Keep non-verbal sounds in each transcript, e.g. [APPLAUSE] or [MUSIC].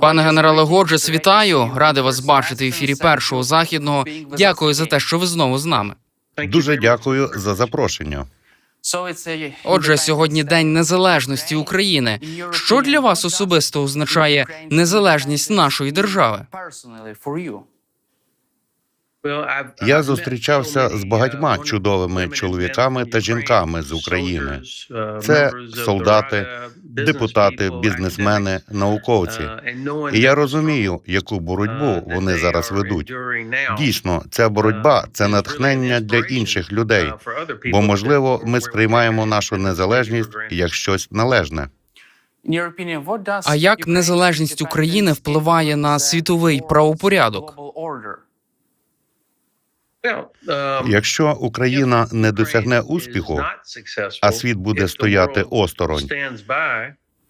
Пане генерале Годжес, вітаю! Радий вас бачити в ефірі першого західного. Дякую за те, що ви знову з нами. Дуже дякую за запрошення. Отже, сьогодні День Незалежності України. Що для вас особисто означає незалежність нашої держави? Я зустрічався з багатьма чудовими чоловіками та жінками з України. Це солдати, депутати, бізнесмени, науковці. І я розумію, яку боротьбу вони зараз ведуть. Дійсно, ця боротьба це натхнення для інших людей, бо можливо ми сприймаємо нашу незалежність як щось належне. А як незалежність України впливає на світовий правопорядок? Якщо Україна не досягне успіху, а світ буде стояти осторонь,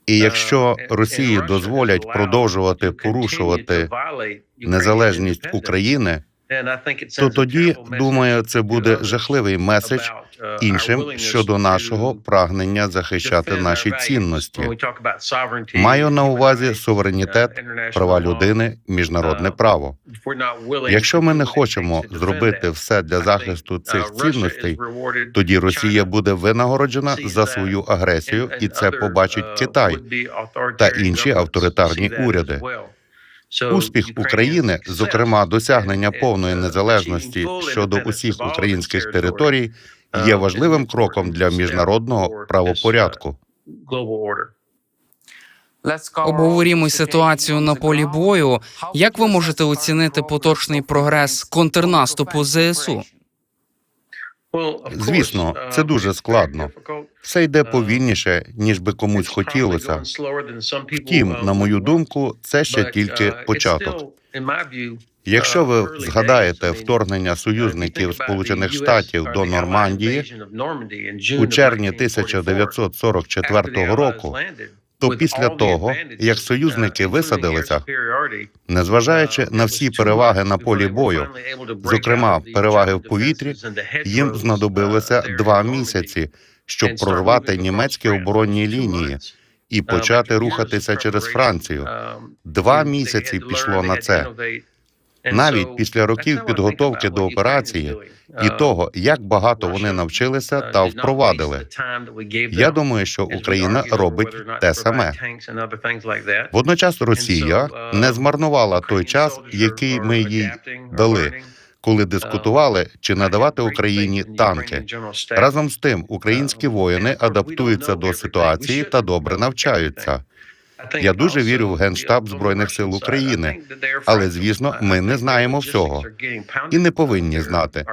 і якщо Росії дозволять продовжувати порушувати незалежність України, то тоді думаю, це буде жахливий меседж іншим щодо нашого прагнення захищати наші цінності. Маю на увазі суверенітет, права людини, міжнародне право. Якщо ми не хочемо зробити все для захисту цих цінностей, тоді Росія буде винагороджена за свою агресію, і це побачить Китай та інші авторитарні уряди. Успіх України, зокрема досягнення повної незалежності щодо усіх українських територій, є важливим кроком для міжнародного правопорядку. Обговорімо ситуацію на полі бою. Як ви можете оцінити поточний прогрес контрнаступу ЗСУ? Звісно, це дуже складно. Все йде повільніше, ніж би комусь хотілося. Втім, на мою думку, це ще тільки початок. Якщо ви згадаєте вторгнення союзників Сполучених Штатів до Нормандії у червні 1944 року, то після того, як союзники висадилися, незважаючи на всі переваги на полі бою, зокрема переваги в повітрі, їм знадобилося два місяці, щоб прорвати німецькі оборонні лінії і почати рухатися через Францію. Два місяці пішло на це. Навіть після років підготовки до операції і того, як багато вони навчилися та впровадили. Я думаю, що Україна робить те саме. Водночас Росія не змарнувала той час, який ми їй дали, коли дискутували чи надавати Україні танки. Разом з тим, українські воїни адаптуються до ситуації та добре навчаються. Я дуже вірю в генштаб збройних сил України, але звісно, ми не знаємо всього і не повинні знати.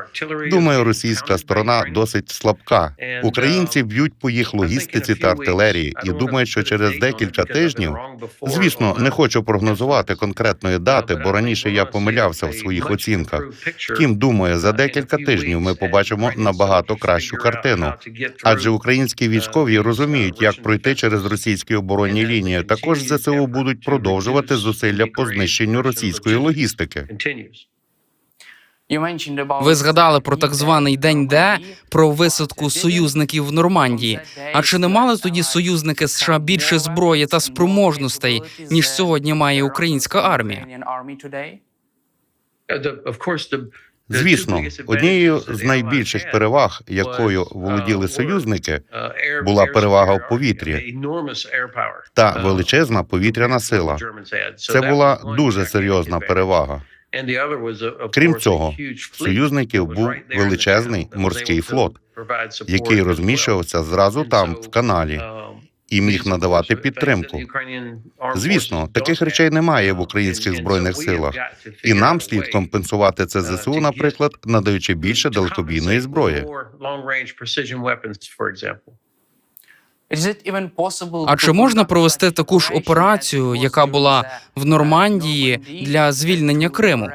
Думаю, російська сторона досить слабка. Українці б'ють по їх логістиці та артилерії, і думаю, що через декілька тижнів, звісно, не хочу прогнозувати конкретної дати, бо раніше я помилявся в своїх оцінках. Втім, думаю, за декілька тижнів ми побачимо набагато кращу картину. Адже українські військові розуміють, як пройти через російські оборонні лінії. Також ЗСУ будуть продовжувати зусилля по знищенню російської логістики. Ви згадали про так званий день Д, про висадку союзників в Нормандії. А чи не мали тоді союзники США більше зброї та спроможностей ніж сьогодні має українська армія? Звісно, однією з найбільших переваг, якою володіли союзники, була перевага в повітрі та величезна повітряна сила. Це була дуже серйозна перевага. Крім цього, союзників був величезний морський флот, який розміщувався зразу там, в каналі, і міг надавати підтримку. Звісно, таких речей немає в українських збройних силах, і нам слід компенсувати це зсу, наприклад, надаючи більше далекобійної зброї. А чи можна провести таку ж операцію, яка була в Нормандії для звільнення Криму?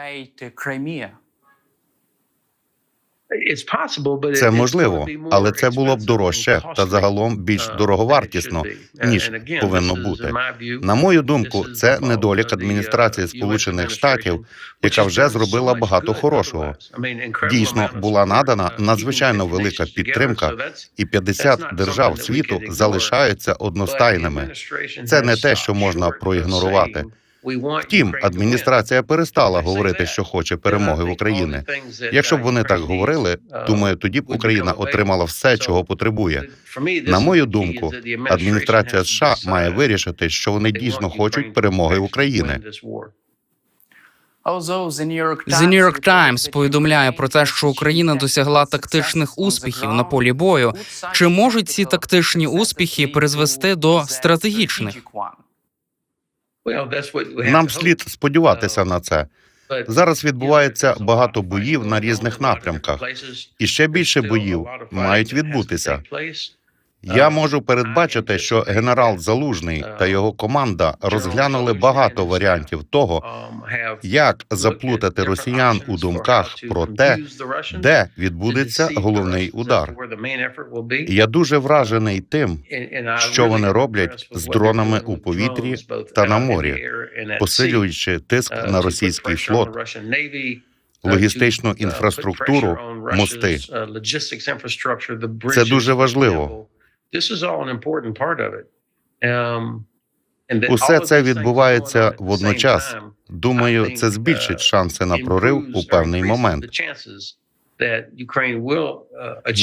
Це можливо, але це було б дорожче та загалом більш дороговартісно, ніж повинно бути. На мою думку, це недолік адміністрації Сполучених Штатів, яка вже зробила багато хорошого. Дійсно, була надана надзвичайно велика підтримка, і 50 держав світу залишаються одностайними. Це не те, що можна проігнорувати. Втім, адміністрація перестала говорити, що хоче перемоги в Україні. Якщо б вони так говорили, думаю, тоді б Україна отримала все, чого потребує. На мою думку, адміністрація США має вирішити, що вони дійсно хочуть перемоги України. The New York Times повідомляє про те, що Україна досягла тактичних успіхів на полі бою. Чи можуть ці тактичні успіхи призвести до стратегічних? Нам слід сподіватися на це. Зараз відбувається багато боїв на різних напрямках, і ще більше боїв мають відбутися. Я можу передбачити, що генерал Залужний та його команда розглянули багато варіантів того, як заплутати росіян у думках про те, де відбудеться головний удар. Я дуже вражений тим, що вони роблять з дронами у повітрі та на морі, посилюючи тиск на російський флот, логістичну інфраструктуру, мости. Це дуже важливо. Усе це відбувається водночас. Думаю, це збільшить шанси на прорив у певний момент.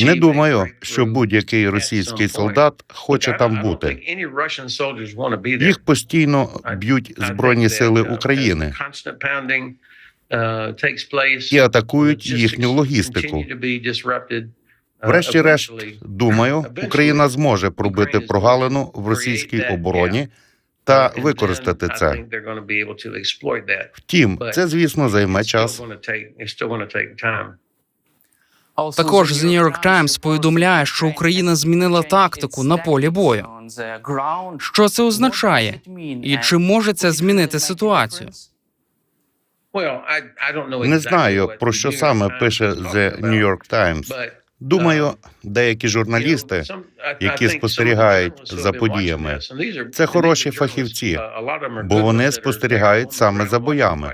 Не думаю, що будь-який російський солдат хоче там бути. Їх постійно б'ють збройні сили України і атакують їхню логістику. Врешті-решт, думаю, Україна зможе пробити прогалину в російській обороні та використати це. Втім, це звісно займе час. Також The New York Times повідомляє, що Україна змінила тактику на полі бою. Що це означає? І чи може це змінити ситуацію? Не знаю про що саме пише The New York Times. Думаю, деякі журналісти, які спостерігають за подіями, це хороші фахівці, бо вони спостерігають саме за боями.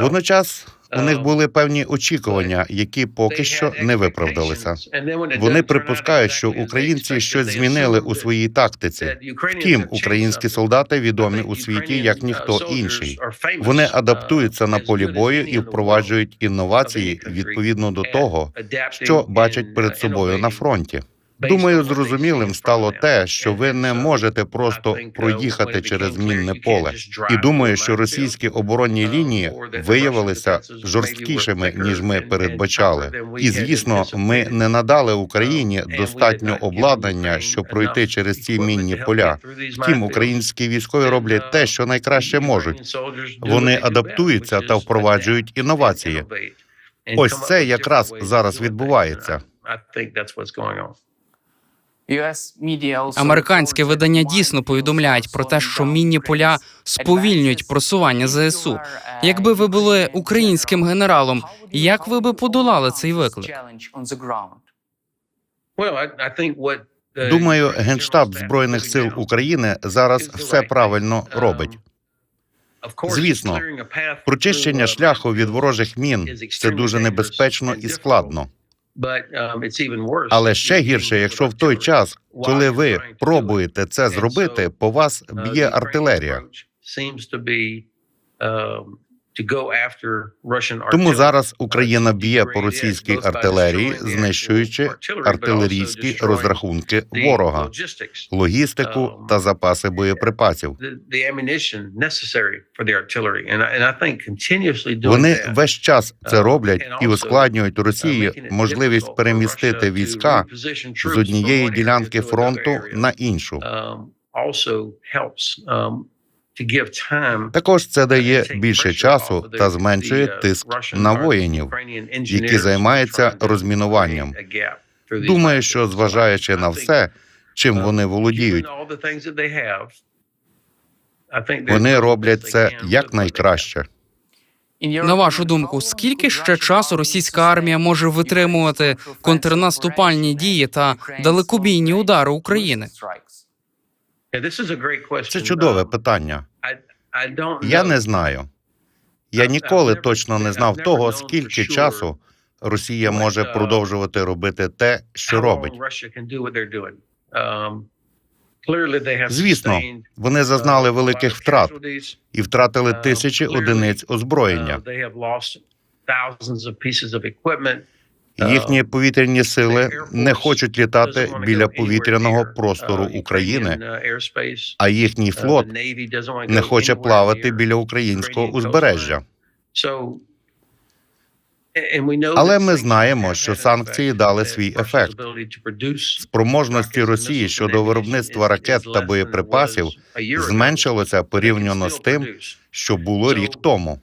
Водночас у них були певні очікування, які поки що не виправдалися. Вони припускають, що українці щось змінили у своїй тактиці. Втім, українські солдати відомі у світі як ніхто інший. Вони адаптуються на полі бою і впроваджують інновації відповідно до того, що бачать перед собою на фронті. Думаю, зрозумілим стало те, що ви не можете просто проїхати через мінне поле. І думаю, що російські оборонні лінії виявилися жорсткішими ніж ми передбачали. І звісно, ми не надали Україні достатньо обладнання, щоб пройти через ці мінні поля. Втім, українські військові роблять те, що найкраще можуть. Вони адаптуються та впроваджують інновації. Ось це якраз зараз відбувається. Американське видання дійсно повідомляють про те, що мінні поля сповільнюють просування ЗСУ. Якби ви були українським генералом, як ви би подолали цей виклик? Думаю, генштаб збройних сил України зараз все правильно робить. Звісно, Прочищення шляху від ворожих мін це дуже небезпечно і складно. Але ще гірше, якщо в той час, коли ви пробуєте це зробити, по вас б'є артилерія. Тому зараз Україна б'є по російській артилерії, знищуючи артилерійські розрахунки ворога, логістику та запаси боєприпасів. Вони весь час це роблять і ускладнюють Росії можливість перемістити війська з однієї ділянки фронту на іншу. Також це дає більше часу та зменшує тиск на воїнів, які займаються розмінуванням. Думаю, що зважаючи на все, чим вони володіють, вони роблять це якнайкраще. На вашу думку, скільки ще часу російська армія може витримувати контрнаступальні дії та далекобійні удари України? Це чудове питання. Я не знаю. Я ніколи точно не знав того, скільки часу Росія може продовжувати робити те, що робить. Звісно, Вони зазнали великих втрат і втратили тисячі одиниць озброєння. Їхні повітряні сили не хочуть літати біля повітряного простору України, а їхній флот не хоче плавати біля українського узбережжя. Але ми знаємо, що санкції дали свій ефект. Спроможності Росії щодо виробництва ракет та боєприпасів зменшилося порівняно з тим, що було рік тому.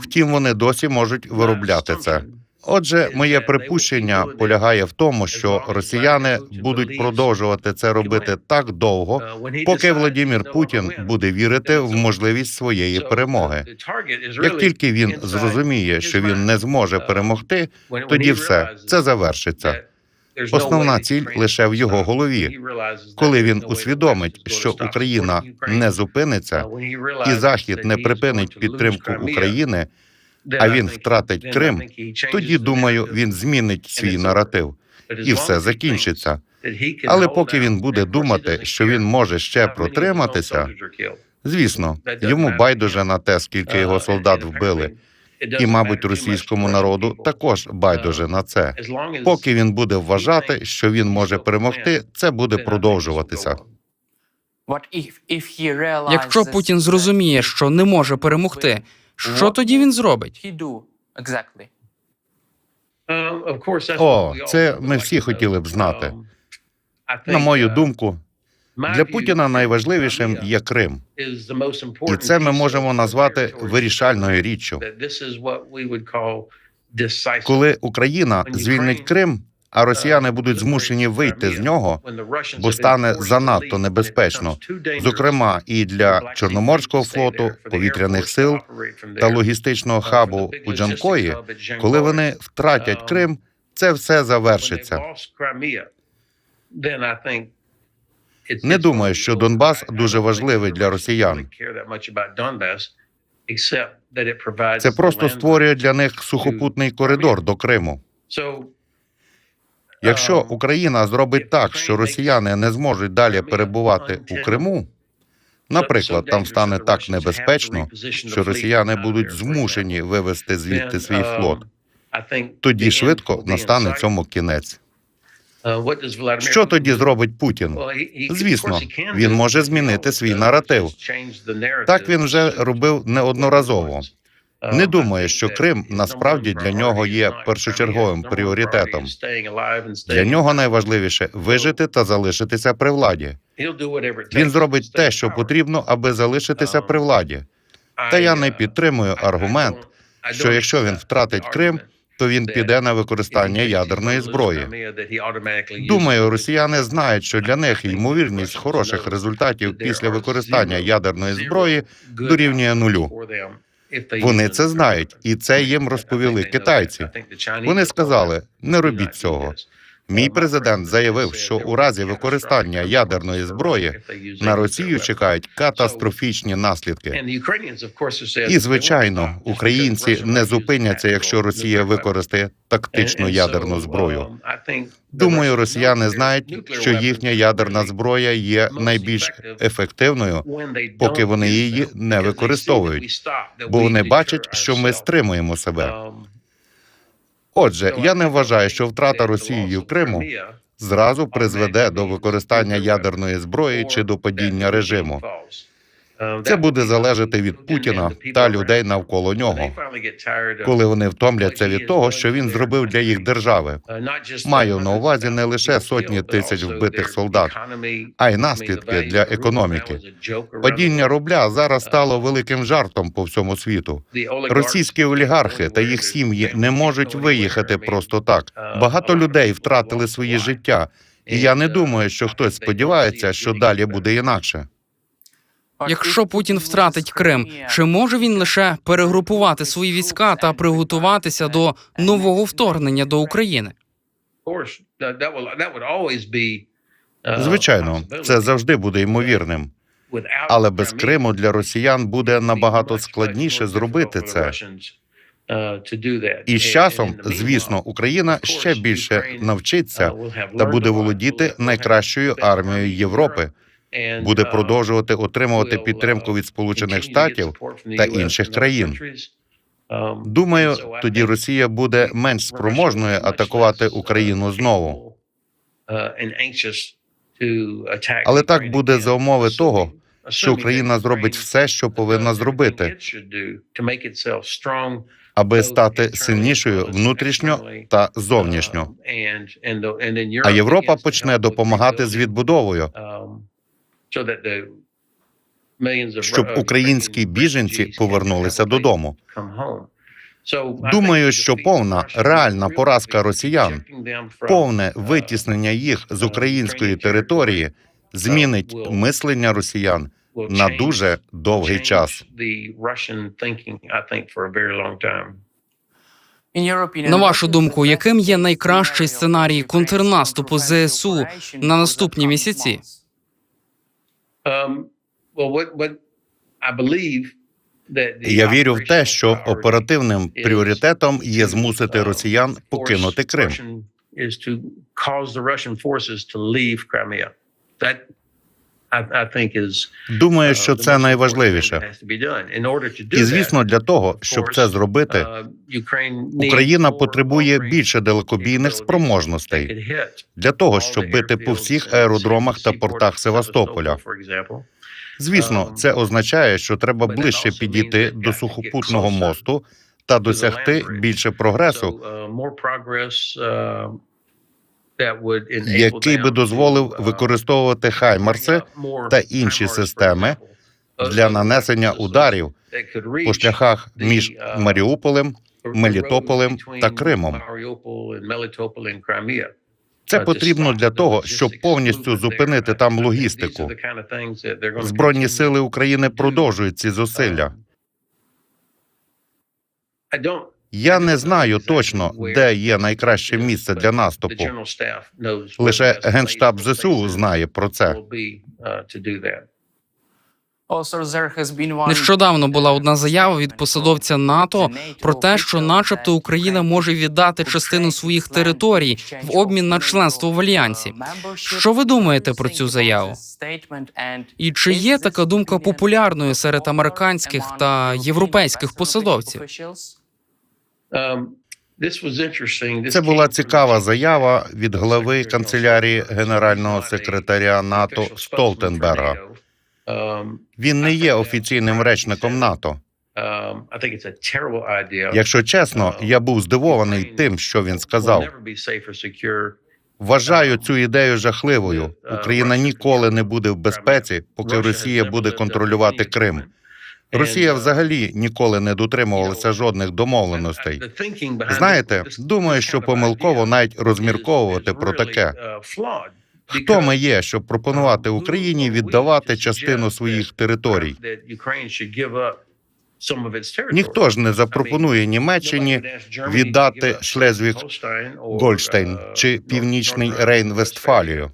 Втім, вони досі можуть виробляти це. Отже, моє припущення полягає в тому, що росіяни будуть продовжувати це робити так довго, поки Владимир Путін буде вірити в можливість своєї перемоги. Як тільки він зрозуміє, що він не зможе перемогти, тоді все це завершиться. Основна ціль лише в його голові. Коли він усвідомить, що Україна не зупиниться, і Захід не припинить підтримку України, а він втратить Крим, тоді думаю, він змінить свій наратив, і все закінчиться. Але поки він буде думати, що він може ще протриматися, звісно, йому байдуже на те, скільки його солдат вбили, і, мабуть, російському народу також байдуже на це. Поки він буде вважати, що він може перемогти, це буде продовжуватися. Якщо Путін зрозуміє, що не може перемогти, що тоді він зробить? О, це ми всі хотіли б знати. На мою думку, для Путіна найважливішим є Крим, і це ми можемо назвати вирішальною річчю. Коли Україна звільнить Крим, а росіяни будуть змушені вийти з нього, бо стане занадто небезпечно, зокрема і для Чорноморського флоту, повітряних сил та логістичного хабу у Джанкої, коли вони втратять Крим, це все завершиться. Не думаю, що Донбас дуже важливий для росіян. Це просто створює для них сухопутний коридор до Криму. Якщо Україна зробить так, що росіяни не зможуть далі перебувати у Криму, наприклад, там стане так небезпечно, що росіяни будуть змушені вивести звідти свій флот, тоді швидко настане цьому кінець. Що тоді зробить Путін? Звісно, він може змінити свій наратив. Так він вже робив неодноразово. Не думаю, що Крим насправді для нього є першочерговим пріоритетом. Для нього найважливіше вижити та залишитися при владі. Він зробить те, що потрібно, аби залишитися при владі. Та я не підтримую аргумент, що якщо він втратить Крим, то він піде на використання ядерної зброї. Думаю, росіяни знають, що для них ймовірність хороших результатів після використання ядерної зброї дорівнює нулю. Вони це знають, і це їм розповіли китайці. Вони сказали: не робіть цього. Мій президент заявив, що у разі використання ядерної зброї на Росію чекають катастрофічні наслідки. І звичайно, українці не зупиняться, якщо Росія використає тактичну ядерну зброю. Думаю, росіяни знають, що їхня ядерна зброя є найбільш ефективною, поки вони її не використовують, бо вони бачать, що ми стримуємо себе. Отже, я не вважаю, що втрата Росією Криму зразу призведе до використання ядерної зброї чи до падіння режиму. Це буде залежати від Путіна та людей навколо нього, коли вони втомляться від того, що він зробив для їх держави. Маю на увазі не лише сотні тисяч вбитих солдат, а й наслідки для економіки. Падіння рубля зараз стало великим жартом по всьому світу. Російські олігархи та їх сім'ї не можуть виїхати просто так. Багато людей втратили свої життя, і я не думаю, що хтось сподівається, що далі буде інакше. Якщо Путін втратить Крим, чи може він лише перегрупувати свої війська та приготуватися до нового вторгнення до України? Звичайно, це завжди буде ймовірним. Але без Криму для росіян буде набагато складніше зробити це. І з часом, звісно, Україна ще більше навчиться та буде володіти найкращою армією Європи, буде продовжувати отримувати підтримку від Сполучених Штатів та інших країн. Думаю, тоді Росія буде менш спроможною атакувати Україну знову. Але так буде за умови того, що Україна зробить все, що повинна зробити, аби стати сильнішою внутрішньо та зовнішньо. А Європа почне допомагати з відбудовою, щоб українські біженці повернулися додому. Думаю, що повна реальна поразка росіян, повне витіснення їх з української території змінить мислення росіян на дуже довгий час. На вашу думку, яким є найкращий сценарій контрнаступу ЗСУ на наступні місяці? Я вірю в те, що оперативним пріоритетом є змусити росіян покинути Крим. Думаю, що це найважливіше. І звісно, для того, щоб це зробити, Україна потребує більше далекобійних спроможностей для того, щоб бити по всіх аеродромах та портах Севастополя. Звісно, це означає, що треба ближче підійти до сухопутного мосту та досягти більше прогресу, який би дозволив використовувати хаймарси та інші системи для нанесення ударів по шляхах між Маріуполем, Мелітополем та Кримом. Це потрібно для того, щоб повністю зупинити там логістику. Збройні сили України продовжують ці зусилля. Я не знаю точно, де є найкраще місце для наступу. Лише генштаб ЗСУ знає про це. Нещодавно була одна заява від посадовця НАТО про те, що, начебто, Україна може віддати частину своїх територій в обмін на членство в альянсі. Що ви думаєте про цю заяву? І чи є така думка популярною серед американських та європейських посадовців? Це була цікава заява від глави канцелярії генерального секретаря НАТО Столтенберга. Він не є офіційним речником НАТО. Якщо чесно, я був здивований тим, що він сказав. Вважаю цю ідею жахливою. Україна ніколи не буде в безпеці, поки Росія буде контролювати Крим. Росія взагалі ніколи не дотримувалася жодних домовленостей. Знаєте, думаю, що помилково навіть розмірковувати про таке. Хто ми є, щоб пропонувати Україні віддавати частину своїх територій? Ніхто ж не запропонує Німеччині віддати Шлезвіг Гольштейн чи Північний Рейн-Вестфалію.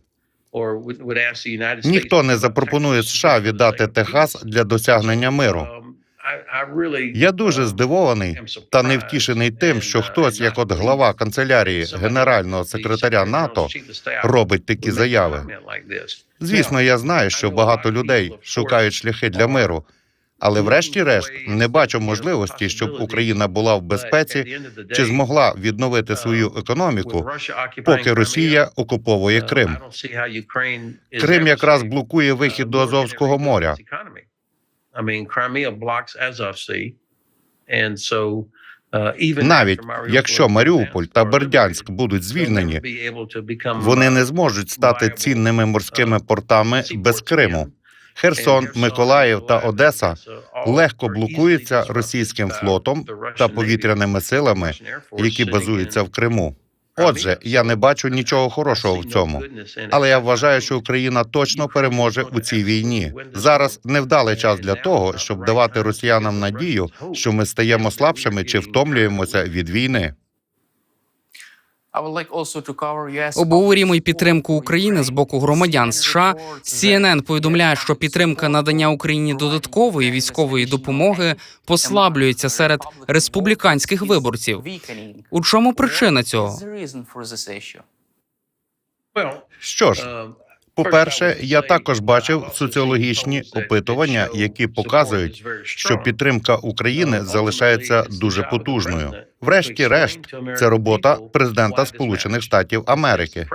Ніхто не запропонує США віддати Техас для досягнення миру. Я дуже здивований та невтішений тим, що хтось, як от глава канцелярії генерального секретаря НАТО, робить такі заяви. Звісно, я знаю, що багато людей шукають шляхи для миру, але врешті-решт не бачу можливості, щоб Україна була в безпеці чи змогла відновити свою економіку, поки Росія окуповує Крим. Крим якраз блокує вихід до Азовського моря. Навіть якщо Маріуполь та Бердянськ будуть звільнені, вони не зможуть стати цінними морськими портами без Криму. Херсон, Миколаїв та Одеса легко блокуються російським флотом та повітряними силами, які базуються в Криму. Отже, я не бачу нічого хорошого в цьому. Але я вважаю, що Україна точно переможе у цій війні. Зараз невдалий час для того, щоб давати росіянам надію, що ми стаємо слабшими чи втомлюємося від війни. Обговорюємо й підтримку України з боку громадян США. CNN повідомляє, що підтримка надання Україні додаткової військової допомоги послаблюється серед республіканських виборців. У чому причина цього? Що ж, по-перше, я також бачив соціологічні опитування, які показують, що підтримка України залишається дуже потужною. Врешті-решт, це робота президента Сполучених Штатів Америки.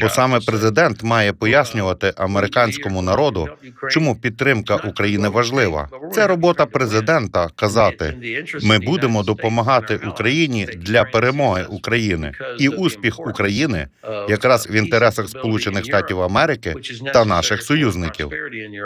Бо саме президент має пояснювати американському народу, чому підтримка України важлива. Це робота президента казати: ми будемо допомагати Україні для перемоги України і успіх України якраз в інтересах Сполучених Штатів Америки та наших союзників.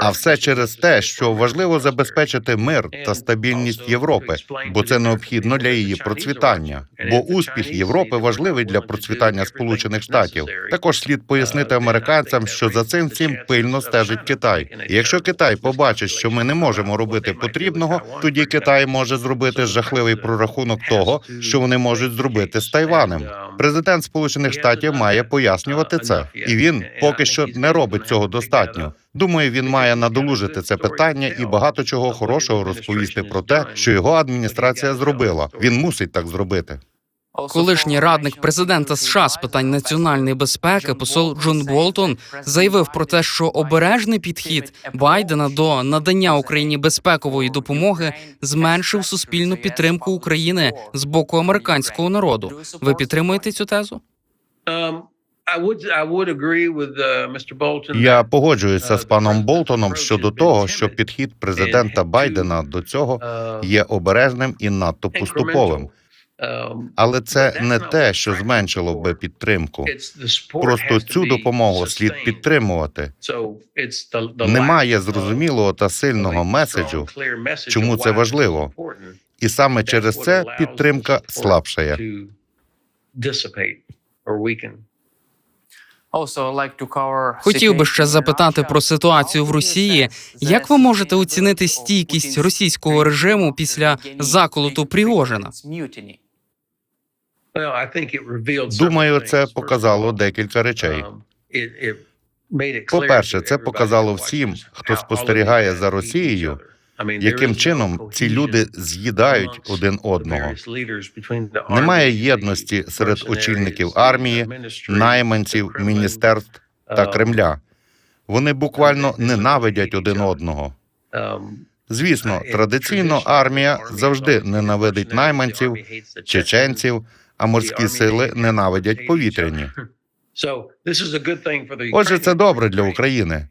А все через те, що важливо забезпечити мир та стабільність Європи, бо це необхідно для її процвітання. Бо успіх Європи важливий для процвітання Сполучених Штатів. Також слід пояснити американцям, що за цим всім пильно стежить Китай. Якщо Китай побачить, що ми не можемо робити потрібного, тоді Китай може зробити жахливий прорахунок того, що вони можуть зробити з Тайванем. Президент Сполучених Штатів має пояснювати це, і він поки що не робить цього достатньо. Думаю, він має надолужити це питання і багато чого хорошого розповісти про те, що його адміністрація зробила. Він мусить так зробити. Колишній радник президента США з питань національної безпеки, посол Джон Болтон, заявив про те, що обережний підхід Байдена до надання Україні безпекової допомоги зменшив суспільну підтримку України з боку американського народу. Ви підтримуєте цю тезу? Я погоджуюся з паном Болтоном щодо того, що підхід президента Байдена до цього є обережним і надто поступовим. Але це не те, що зменшило би підтримку. Просто цю допомогу слід підтримувати. Немає зрозумілого та сильного меседжу, чому це важливо. І саме через це підтримка слабшає. Хотів би ще запитати про ситуацію в Росії. Як ви можете оцінити стійкість російського режиму після заколоту Пригожина? Думаю, це показало декілька речей. По-перше, це показало всім, хто спостерігає за Росією, яким чином ці люди з'їдають один одного. Немає єдності серед очільників армії, найманців, міністерств та Кремля. Вони буквально ненавидять один одного. Звісно, традиційно армія завжди ненавидить найманців, чеченців, а морські сили ненавидять повітряні. [LAUGHS] Отже, це добре для України.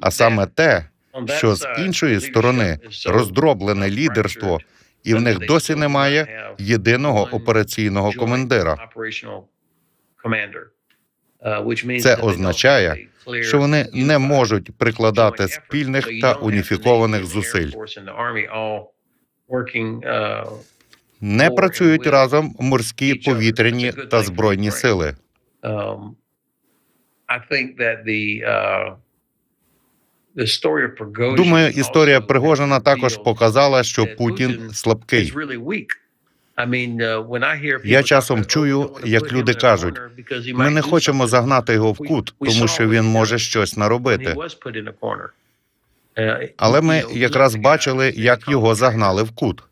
А саме те, що з іншої сторони роздроблене лідерство, і в них досі немає єдиного операційного командира. Це означає, що вони не можуть прикладати спільних та уніфікованих зусиль. Не працюють разом морські, повітряні та збройні сили. Думаю, історія Пригожина також показала, що Путін слабкий. Я часом чую, як люди кажуть, ми не хочемо загнати його в кут, тому що він може щось наробити. Але ми якраз бачили, як його загнали в кут.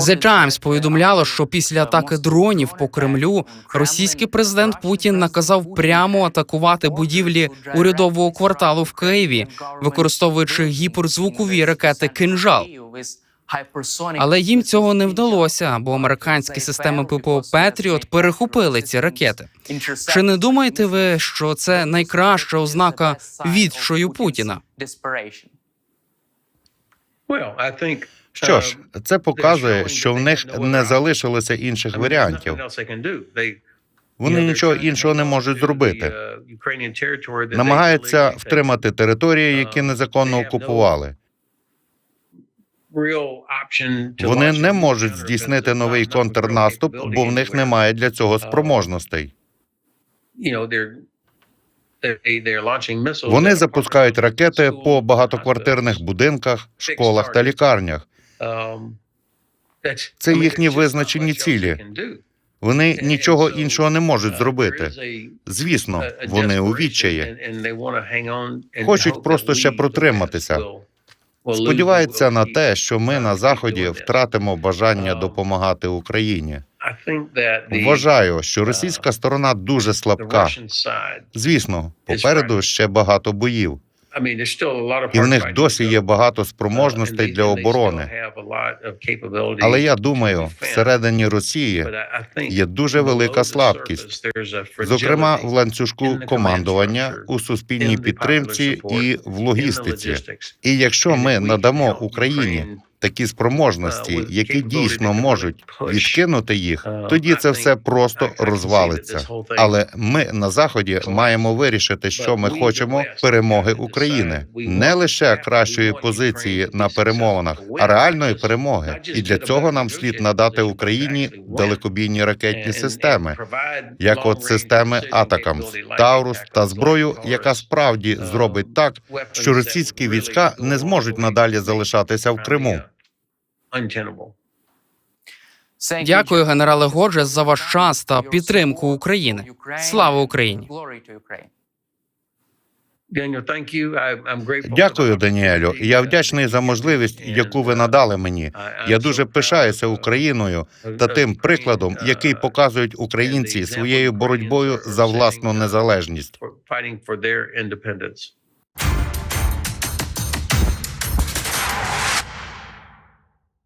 The Times повідомляло, що після атаки дронів по Кремлю російський президент Путін наказав прямо атакувати будівлі урядового кварталу в Києві, використовуючи гіперзвукові ракети «Кинжал». Але їм цього не вдалося, бо американські системи ППО Петріот перехопили ці ракети. Чи не думаєте ви, що це найкраща ознака відчою Путіна? Що ж, це показує, що в них не залишилося інших варіантів. Вони нічого іншого не можуть зробити. Намагаються втримати території, які незаконно окупували. Вони не можуть здійснити новий контрнаступ, бо в них немає для цього спроможностей. Вони запускають ракети по багатоквартирних будинках, школах та лікарнях. Це їхні визначені цілі. Вони нічого іншого не можуть зробити. Звісно, вони у відчаї. Хочуть просто ще протриматися. Сподіваються на те, що ми на заході втратимо бажання допомагати Україні. Вважаю, що російська сторона дуже слабка. Звісно, попереду ще багато боїв, і в них досі є багато спроможностей для оборони. Але я думаю, всередині Росії є дуже велика слабкість, зокрема в ланцюжку командування, у суспільній підтримці і в логістиці. І якщо ми надамо Україні такі спроможності, які дійсно можуть відкинути їх, тоді це все просто розвалиться. Але ми на заході маємо вирішити, що ми хочемо перемоги України, не лише кращої позиції на перемовинах, а реальної перемоги. І для цього нам слід надати Україні далекобійні ракетні системи, як от системи Атакамс, Таурус та зброю, яка справді зробить так, що російські війська не зможуть надалі залишатися в Криму. Дякую, генерале Годжес, за ваш час та підтримку України. Слава Україні! Дякую, Даніелю. Я вдячний за можливість, яку ви надали мені. Я дуже пишаюся Україною та тим прикладом, який показують українці своєю боротьбою за власну незалежність.